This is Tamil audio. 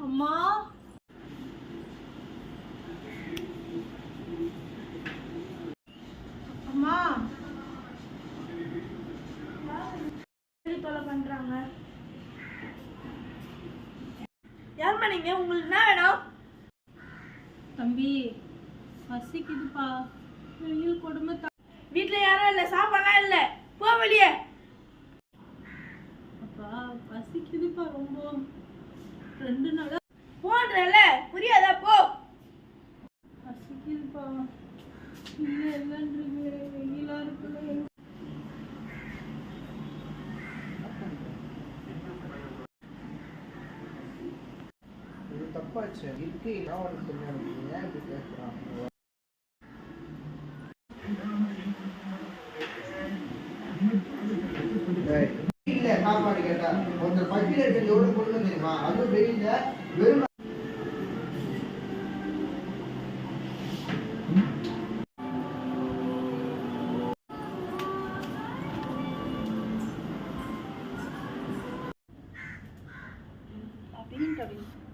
அம்மா. அம்மா. தொலை பண்றாங்க? யாரும்மா நீங்க? உங்களுக்கு என்ன வேணும்? தம்பி பசிக்குதுப்பா. வெயில் கொடுமை வீட்ல யாரும் இல்ல சாப்பாடுலாம் இல்ல. போ வெளியே. அப்பா பசிக்குதுப்பா ரொம்ப. ரெண்டு நாளா? போன்றல புரியாதா போ. பசிக்குதுப்பா. இல்ல இல்லைன்றீங்க வெயிலா இருக்குல்ல இது தப்பாச்சு. இருக்கு நான் உனக்கு ஏன் இப்படி பேசுறான்? இல்ல சாப்பாடு கேட்டா. ஒருத்தர் பட்டியல எடுத்து எவ்வளவு கொண்டு வந்து தெரியுமா sebebiyle bölüm Benim tabii.